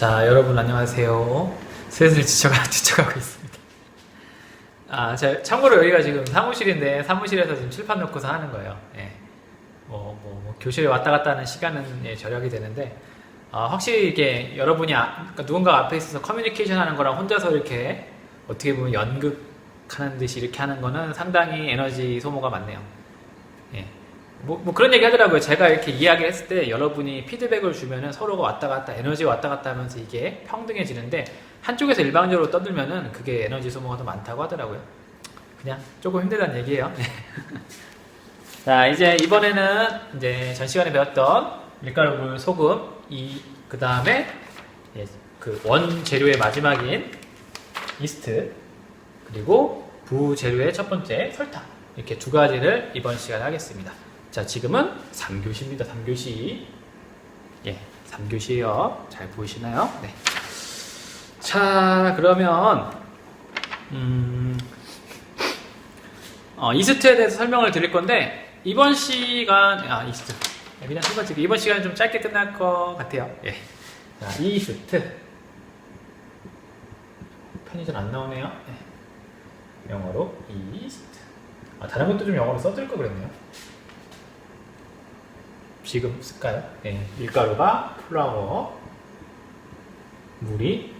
자, 여러분 안녕하세요. 슬슬 지쳐가, 지쳐가고 있습니다. 아, 자, 참고로 여기가 지금 사무실인데 사무실에서 지금 칠판 놓고서 하는 거예요. 예. 뭐, 뭐, 뭐 교실에 왔다 갔다 하는 시간은 예, 절약이 되는데 아, 확실히 이게 여러분이 아, 그러니까 누군가 앞에 있어서 커뮤니케이션 하는 거랑 혼자서 이렇게 어떻게 보면 연극하는 듯이 이렇게 하는 거는 상당히 에너지 소모가 많네요. 예. 뭐, 뭐 그런 얘기 하더라고요. 제가 이렇게 이야기를 했을 때 여러분이 피드백을 주면은 서로가 왔다 갔다 에너지 왔다 갔다 하면서 이게 평등해지는데 한쪽에서 일방적으로 떠들면은 그게 에너지 소모가 더 많다고 하더라고요. 그냥 조금 힘들다는 얘기예요. 자, 이제 이번에는 이제 전 시간에 배웠던 밀가루, 물, 소금 이 그 다음에 그 원재료의 마지막인 이스트 그리고 부재료의 첫 번째 설탕 이렇게 두 가지를 이번 시간에 하겠습니다. 자, 지금은 3교시입니다. 3교시. 예, 3교시예요. 잘 보이시나요? 네. 자, 그러면 음, 어, 이스트에 대해서 설명을 드릴 건데 이번 시간 아 이스트 네, 그냥 첫 번째 이번 시간은 좀 짧게 끝날 것 같아요. 예. 자, 이스트 잘안 나오네요. 네. 영어로 이스트. 아 다른 것도 좀 영어로 써줄 걸 그랬네요. 지금 쓸까요? 네. 밀가루가 플라워, 물이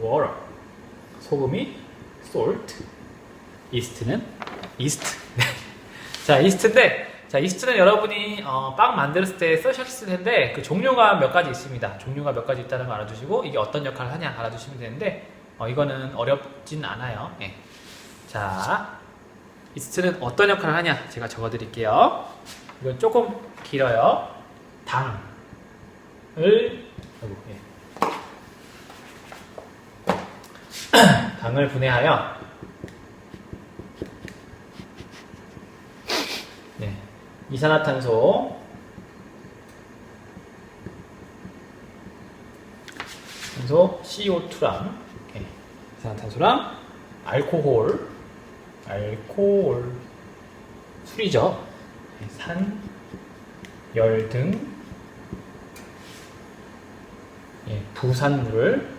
water, 소금이 salt, 이스트는 이스트. 네. 자, 이스트인데, 자, 이스트는 여러분이 어, 빵 만들었을 때 쓰셨을 텐데, 그 종류가 몇 가지 있습니다. 종류가 몇 가지 있다는 거 알아두시고, 이게 어떤 역할을 하냐 알아두시면 되는데, 어, 이거는 어렵진 않아요. 예. 자, 이스트는 어떤 역할을 하냐? 제가 적어 드릴게요. 이건 조금 길어요. 당을, 예. 당을 분해하여. 네, 이산화탄소. 탄소 CO2랑 이산화탄소랑 알코올. 알코올. 술이죠. 네, 산, 열 등. 예, 부산물을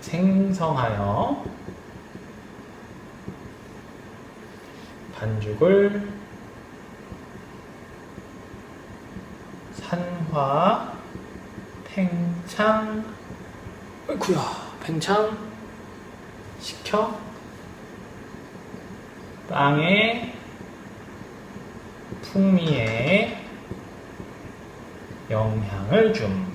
생성하여 반죽을 산화 팽창. 어이구야 팽창? 시켜 빵의 풍미에 영향을 줌.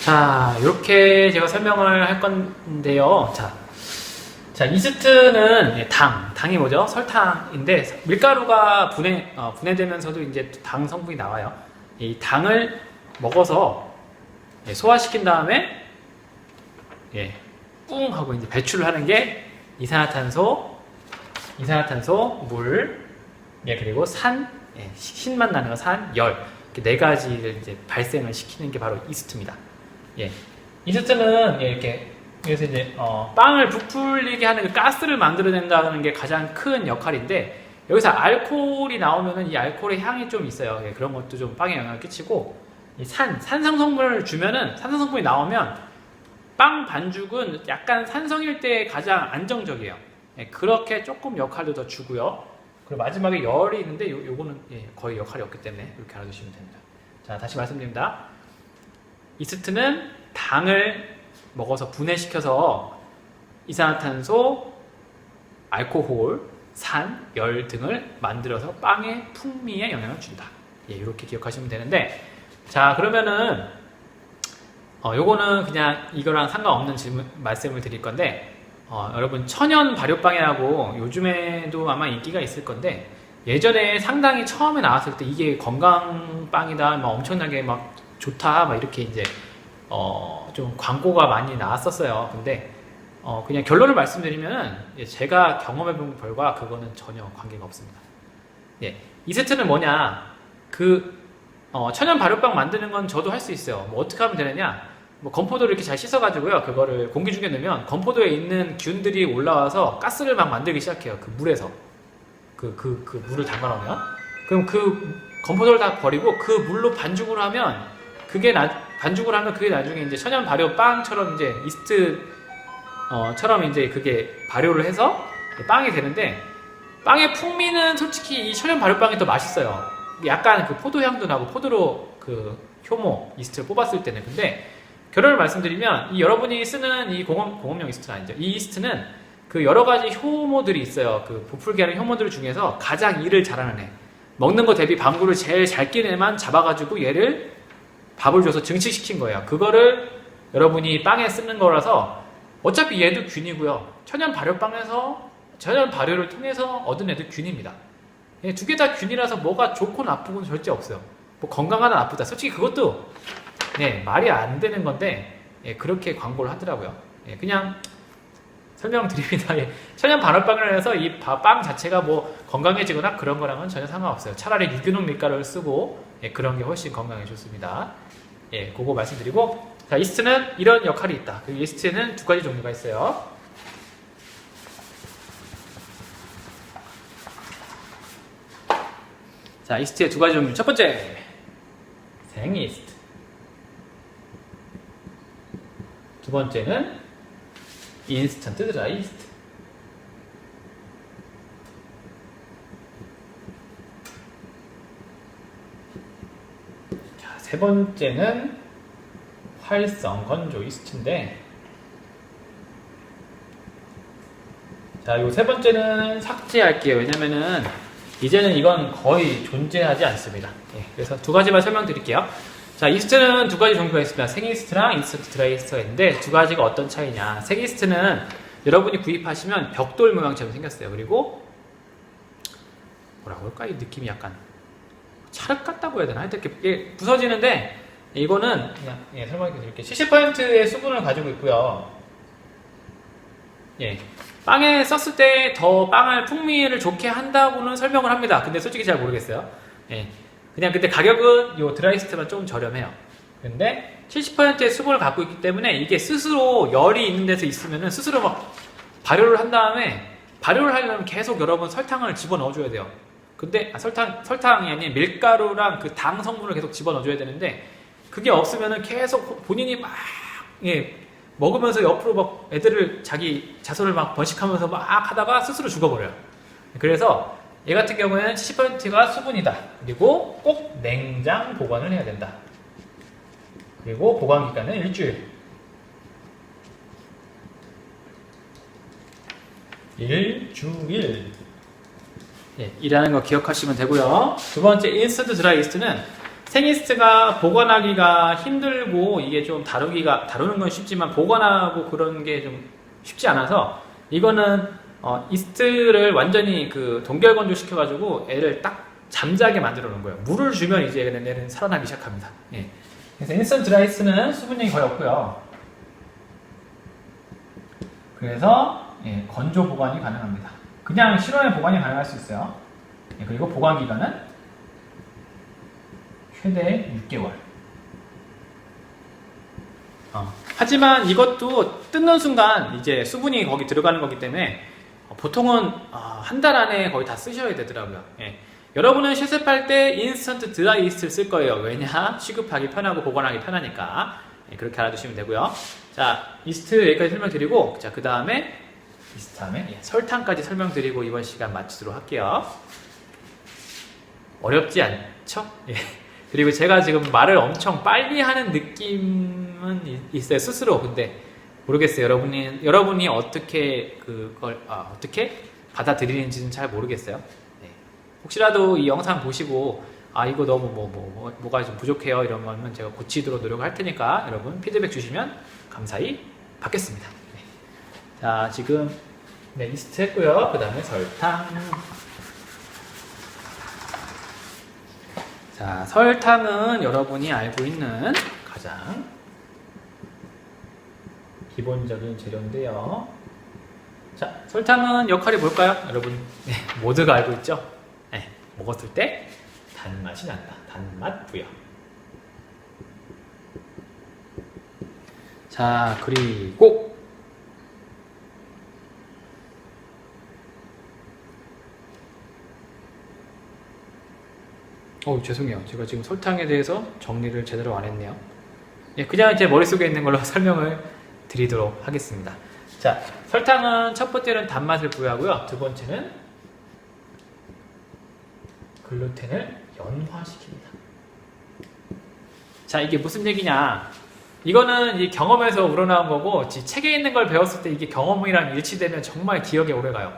자, 이렇게 제가 설명을 할 건데요. 자, 자 이스트는 이제 당, 당이 뭐죠? 설탕인데 밀가루가 분해 어, 분해되면서도 이제 당 성분이 나와요. 이 당을 먹어서 예, 소화시킨 다음에 예, 뿡 하고 이제 배출을 하는 게 이산화탄소, 이산화탄소, 물, 예, 그리고 산, 예, 신맛 나는 거 산, 열. 이렇게 네 가지를 이제 발생을 시키는 게 바로 이스트입니다. 예. 이스트는 예, 이렇게 그래서 이제 어, 빵을 부풀리게 하는 그 가스를 만들어낸다는 게 가장 큰 역할인데 여기서 알코올이 나오면은 이 알코올의 향이 좀 있어요. 예, 그런 것도 좀 빵에 영향을 끼치고 이 산, 산성 성분을 주면은 산성 성분이 나오면 빵 반죽은 약간 산성일 때 가장 안정적이에요. 예, 그렇게 조금 역할도 더 주고요. 그리고 마지막에 열이 있는데 요, 요거는 예, 거의 역할이 없기 때문에 이렇게 알아두시면 됩니다. 자, 다시 말씀드립니다. 이스트는 당을 먹어서 분해시켜서 이산화탄소, 알코올, 산, 열 등을 만들어서 빵의 풍미에 영향을 준다. 예, 이렇게 기억하시면 되는데, 자, 그러면은, 어, 요거는 그냥 이거랑 상관없는 질문, 말씀을 드릴 건데, 어, 여러분, 천연 발효빵이라고 요즘에도 아마 인기가 있을 건데, 예전에 상당히 처음에 나왔을 때 이게 건강빵이다, 막 엄청나게 막 좋다, 막 이렇게 이제, 어, 좀 광고가 많이 나왔었어요. 근데, 어, 그냥 결론을 말씀드리면은, 예, 제가 경험해본 결과 그거는 전혀 관계가 없습니다. 예. 이 세트는 뭐냐, 그, 어, 천연 발효빵 만드는 건 저도 할 수 있어요. 뭐 어떻게 하면 되느냐? 뭐 건포도를 이렇게 잘 씻어가지고요. 그거를 공기 중에 넣으면 건포도에 있는 균들이 올라와서 가스를 막 만들기 시작해요. 그 물에서. 그, 그, 그 물을 담가 놓으면. 그럼 그 건포도를 다 버리고 그 물로 반죽을 하면 그게 나, 반죽을 하면 그게 나중에 이제 천연 발효 빵처럼 이제 이스트 어처럼 이제 그게 발효를 해서 빵이 되는데 빵의 풍미는 솔직히 이 천연 발효빵이 더 맛있어요. 약간 그 포도 향도 나고 포도로 그 효모 이스트를 뽑았을 때는 근데 결론을 말씀드리면 이 여러분이 쓰는 이 공업, 공업용 이스트는 아니죠. 이 이스트는 그 여러 가지 효모들이 있어요. 그 부풀게 하는 효모들 중에서 가장 일을 잘하는 애. 먹는 거 대비 방구를 제일 잘 끼는 애만 잡아가지고 얘를 밥을 줘서 증식시킨 거예요. 그거를 여러분이 빵에 쓰는 거라서 어차피 얘도 균이고요. 천연 발효빵에서 천연 발효를 통해서 얻은 애도 균입니다. 두 개 다 균이라서 뭐가 좋고 나쁘고는 절대 없어요. 뭐 건강하다 나쁘다. 솔직히 그것도 네, 말이 안 되는 건데 예, 그렇게 광고를 하더라고요. 예, 그냥 설명드립니다. 예, 천연 발효빵을 해서 이 바- 빵 자체가 뭐 건강해지거나 그런 거랑은 전혀 상관없어요. 차라리 유기농 밀가루를 쓰고 예, 그런 게 훨씬 건강에 좋습니다. 예, 그거 말씀드리고 자 이스트는 이런 역할이 있다. 그 이스트에는 두 가지 종류가 있어요. 자 이스트의 두 가지 종류 첫 번째 생이스트 두 번째는 인스턴트 드라이스트 자, 세 번째는 활성 건조 이스트인데 자, 요 세 번째는 삭제할게요. 왜냐면은 이제는 이건 거의 존재하지 않습니다. 예, 그래서 두 가지만 설명드릴게요. 자, 이스트는 두 가지 종류가 있습니다. 생이스트랑 인스턴트 드라이스트가 있는데 두 가지가 어떤 차이냐. 생이스트는 여러분이 구입하시면 벽돌 모양처럼 생겼어요. 그리고 뭐라고 할까? 이 느낌이 약간 찰흙 같다고 해야 되나? 하여튼 이렇게 예, 부서지는데 이거는 그냥 예, 설명해 드릴게요. 70%의 수분을 가지고 있고요. 예. 빵에 썼을 때 더 빵을 풍미를 좋게 한다고는 설명을 합니다. 근데 솔직히 잘 모르겠어요. 예. 그냥 근데 가격은 요 드라이스트만 조금 저렴해요. 근데 70%의 수분을 갖고 있기 때문에 이게 스스로 열이 있는 데서 있으면은 스스로 막 발효를 한 다음에 발효를 하려면 계속 여러분 설탕을 집어 넣어줘야 돼요. 근데 아, 설탕 설탕이 아닌 밀가루랑 그 당 성분을 계속 집어 넣어줘야 되는데 그게 없으면은 계속 본인이 막 예, 먹으면서 옆으로 막 애들을 자기 자손을 막 번식하면서 막 하다가 스스로 죽어버려요. 그래서 얘 같은 경우에는 70%가 수분이다. 그리고 꼭 냉장 보관을 해야 된다. 그리고 보관 기간은 일주일. 일주일. 예, 이라는 거 기억하시면 되고요. 두 번째 인스턴트 드라이스트는 생이스트가 보관하기가 힘들고 이게 좀 다루기가 다루는 건 쉽지만 보관하고 그런 게 좀 쉽지 않아서 이거는 어, 이스트를 완전히 그 동결 건조 시켜가지고 애를 딱 잠자게 만들어 놓은 거예요. 물을 주면 이제 얘는 살아나기 시작합니다. 예. 그래서 인스턴트 드라이스는 수분량이 거의 없고요. 그래서 예, 건조 보관이 가능합니다. 그냥 실온에 보관이 가능할 수 있어요. 예, 그리고 보관 기간은 최대 6개월. 어, 하지만 이것도 뜯는 순간 이제 수분이 거기 들어가는 거기 때문에 어, 보통은 아, 한달 안에 거의 다 쓰셔야 되더라고요. 예. 여러분은 실습할 때 인스턴트 드라이스트를 쓸 거예요. 왜냐? 취급하기 편하고 보관하기 편하니까. 예, 그렇게 알아두시면 되고요. 자, 이스트 여기까지 설명드리고, 자, 그 다음에 이스트 다음에 예, 설탕까지 설명드리고 이번 시간 마치도록 할게요. 어렵지 않죠? 예. 그리고 제가 지금 말을 엄청 빨리 하는 느낌은 이- 있어요 스스로 근데 모르겠어요. 여러분이 여러분이 어떻게 그걸 아, 어떻게 받아들이는지는 잘 모르겠어요. 네. 혹시라도 이 영상 보시고 아 이거 너무 뭐, 뭐, 뭐, 가좀 부족해요. 이런 거면 제가 고치도록 노력할 테니까 여러분 피드백 주시면 감사히 받겠습니다. 네. 자 지금 네 이스트 했고요. 그 다음에 설탕. 자, 설탕은 여러분이 알고 있는 가장 기본적인 재료인데요. 자, 설탕은 역할이 뭘까요? 여러분, 네, 모두가 알고 있죠? 네, 먹었을 때 단맛이 난다. 단맛 부여. 자, 그리고 어 죄송해요. 제가 지금 설탕에 대해서 정리를 제대로 안 했네요. 예, 그냥 제 머릿속에 있는 걸로 설명을 드리도록 하겠습니다. 자, 설탕은 첫 번째는 단맛을 부여하고요. 두 번째는 글루텐을 연화시킵니다. 자, 이게 무슨 얘기냐? 이거는 이 경험에서 우러나온 거고, 지- 책에 있는 걸 배웠을 때 이게 경험이랑 일치되면 정말 기억에 오래 가요.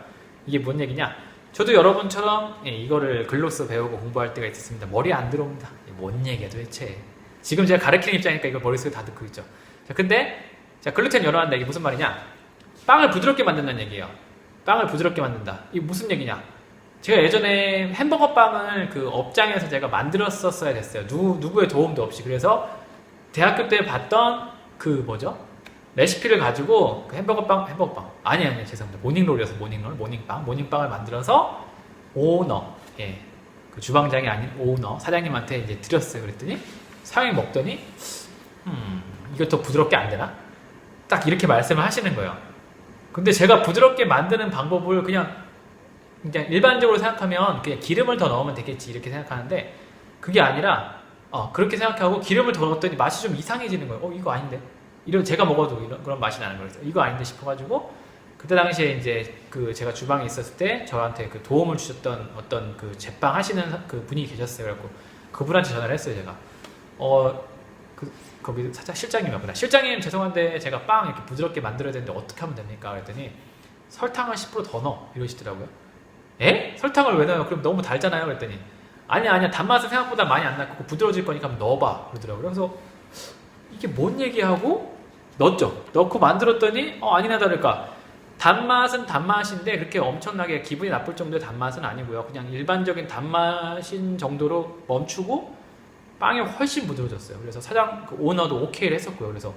이게 뭔 얘기냐? 저도 여러분처럼 예, 이거를 글로써 배우고 공부할 때가 있었습니다. 머리 안 들어옵니다. 뭔 얘기야 도대체. 지금 제가 가르치는 입장이니까 이걸 머릿속에 다 듣고 있죠. 자, 근데, 자, 글루텐 연화한다. 이게 무슨 말이냐? 빵을 부드럽게 만든다는 얘기예요. 빵을 부드럽게 만든다. 이게 무슨 얘기냐? 제가 예전에 햄버거 빵을 그 업장에서 제가 만들었었어야 됐어요. 누구, 누구의 도움도 없이. 그래서 대학교 때 봤던 그 뭐죠? 레시피를 가지고 그 햄버거 빵, 햄버거 빵. 아니, 아니, 죄송합니다. 모닝롤이어서 모닝롤, 모닝빵. 모닝빵을 만들어서 오너, 예. 그 주방장이 아닌 오너, 사장님한테 이제 드렸어요. 그랬더니 사장님이 먹더니, 음, 이거 더 부드럽게 안 되나? 딱 이렇게 말씀을 하시는 거예요. 근데 제가 부드럽게 만드는 방법을 그냥 그냥 일반적으로 생각하면 그냥 기름을 더 넣으면 되겠지 이렇게 생각하는데 그게 아니라 어, 그렇게 생각하고 기름을 더 넣었더니 맛이 좀 이상해지는 거예요. 어 이거 아닌데 이런 제가 먹어도 이런 그런 맛이 나는 거예요. 이거 아닌데 싶어가지고 그때 당시에 이제 그 제가 주방에 있었을 때 저한테 그 도움을 주셨던 어떤 그 제빵 하시는 사- 그 분이 계셨어요. 그래갖고 그분한테 전화를 했어요. 제가 어 그 거기 사장 실장님이었구나. 실장님 죄송한데 제가 빵 이렇게 부드럽게 만들어야 되는데 어떻게 하면 됩니까? 그랬더니 설탕을 10%더 넣어 이러시더라고요. 에? 설탕을 왜 넣어요? 그럼 너무 달잖아요. 그랬더니 아니야 아니야 단맛은 생각보다 많이 안 나고 부드러워질 거니까 넣어봐 그러더라고요. 그래서 이게 뭔 얘기하고 넣었죠. 넣고 만들었더니 어 아니나 다를까 단맛은 단맛인데 그렇게 엄청나게 기분이 나쁠 정도의 단맛은 아니고요. 그냥 일반적인 단맛인 정도로 멈추고 빵이 훨씬 부드러워졌어요. 그래서 사장 그 오너도 오케이를 했었고요. 그래서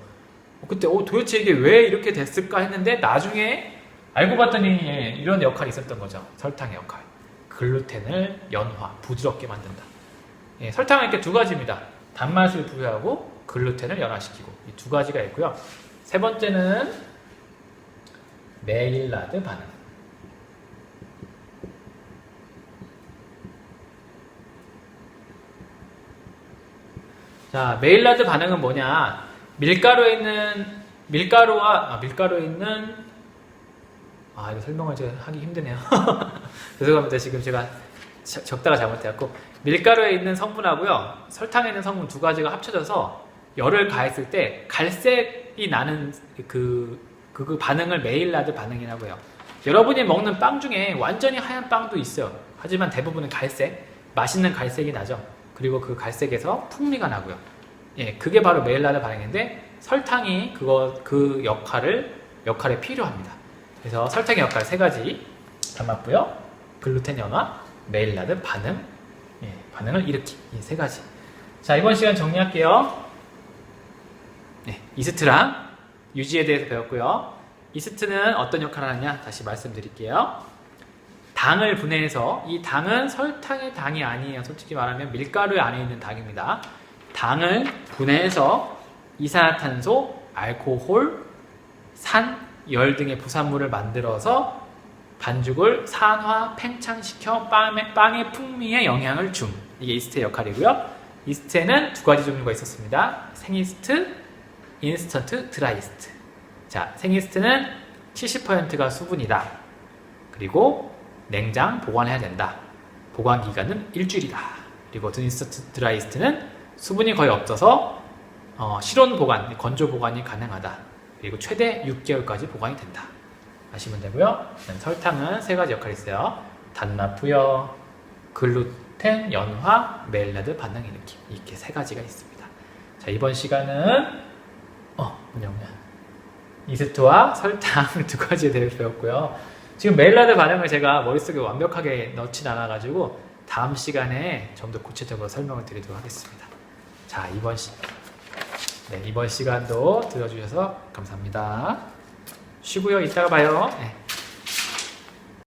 어, 그때 어, 도대체 이게 왜 이렇게 됐을까 했는데 나중에 알고 봤더니 예, 이런 역할이 있었던 거죠. 설탕의 역할. 글루텐을 연화, 부드럽게 만든다. 예, 설탕은 이렇게 두 가지입니다. 단맛을 부여하고 글루텐을 연화시키고 이 두 가지가 있고요. 세 번째는 메일라드 반응. 자, 메일라드 반응은 뭐냐? 밀가루에 있는 밀가루와 아, 밀가루에 있는 아 이거 설명을 제가 하기 힘드네요. 죄송합니다. 지금 제가 저- 적다가 잘못해갖고 밀가루에 있는 성분하고요 설탕에 있는 성분 두 가지가 합쳐져서 열을 가했을 때 갈색이 나는 그, 그, 그 반응을 메일라드 반응이라고 해요. 여러분이 먹는 빵 중에 완전히 하얀 빵도 있어요. 하지만 대부분은 갈색, 맛있는 갈색이 나죠. 그리고 그 갈색에서 풍미가 나고요. 예, 그게 바로 메일라드 반응인데 설탕이 그거 그 역할을 역할에 필요합니다. 그래서 설탕의 역할 세 가지 단맛부여, 글루텐 연화, 메일라드 반응, 예, 반응을 일으키 이세 가지. 자 이번 시간 정리할게요. 네, 이스트랑 유지에 대해서 배웠고요. 이스트는 어떤 역할을 하느냐 다시 말씀드릴게요. 당을 분해해서 이 당은 설탕의 당이 아니에요. 솔직히 말하면 밀가루 안에 있는 당입니다. 당을 분해해서 이산화탄소, 알코올, 산, 열 등의 부산물을 만들어서 반죽을 산화, 팽창시켜 빵의, 빵의 풍미에 영향을 줌. 이게 이스트의 역할이고요. 이스트에는 두 가지 종류가 있었습니다. 생이스트, 인스턴트, 드라이스트. 자, 생이스트는 70%가 수분이다. 그리고 냉장 보관해야 된다. 보관 기간은 일주일이다. 그리고 인스턴트 드라이스트는 수분이 거의 없어서 어, 실온 보관, 건조 보관이 가능하다. 그리고 최대 6개월까지 보관이 된다. 아시면 되고요. 설탕은 세 가지 역할이 있어요. 단맛 부여, 글루텐 연화, 메일라드 반응 일으킴 이렇게 세 가지가 있습니다. 자 이번 시간은 어 뭐냐 뭐냐 이스트와 설탕 두 가지에 대해서 배웠고요. 지금 메일라드 반응을 제가 머릿속에 완벽하게 넣진 않아가지고 다음 시간에 좀 더 구체적으로 설명을 드리도록 하겠습니다. 자 이번 시 네, 이번 시간도 들어주셔서 감사합니다. 쉬고요. 이따가 봐요. 네.